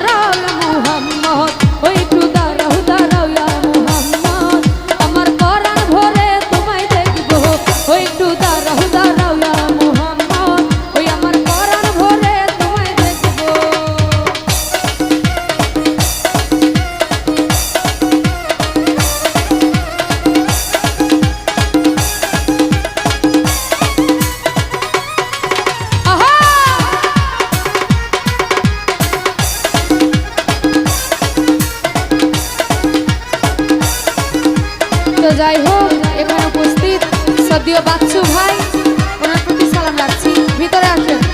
দাঁড়াও মোহাম্মদ ওই যাই হোক এখানে উপস্থিত সদ্য বাচ্চু ভাই ওনার প্রতি সালাম রাখছি। ভিতরে আসেন।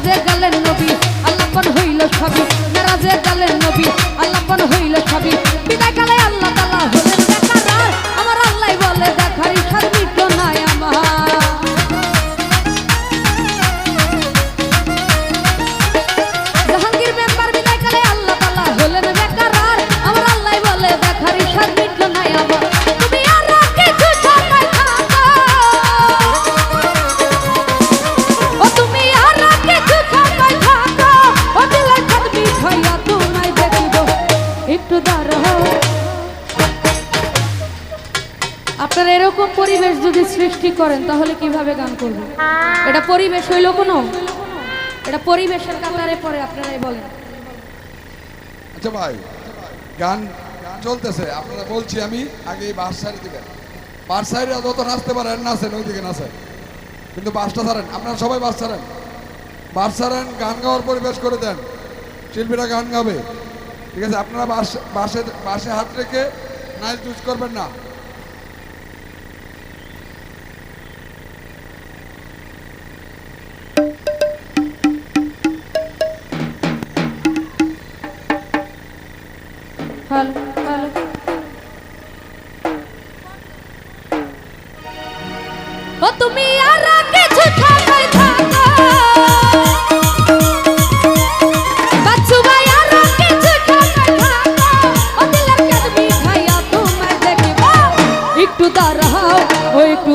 গেলেন নবী আল্লাপন হইল সবই মেরাজে গেলেন নবী আল্লাপন হইল আপনারা এরকম পরিবেশ যদি সৃষ্টি করেন, তাহলে কীভাবে গান করবেন? এটা পরিবেশ হইল কোনো? এটা পরিবেশের কাতারে পড়ে, আপনারাই বলেন। আচ্ছা ভাই, গান চলতেছে, আপনারা বলছি আমি আগে এই দিবেন। বাস সাইডে যত নাচতে পারেন নাচেন, ওইদিকে নাচেন। কিন্তু বাসটা ছাড়েন, আপনারা সবাই বাস ছাড়েন। বাস ছাড়েন, গান গাওয়ার পরিবেশ করে দেন। শিল্পীরা গান গাবে। ঠিক আছে, আপনারা বাসে বাসে হাত রেখে নাইল চুজ করবেন না। তুমি আর কিছু থাকাই থাকো। ও একটু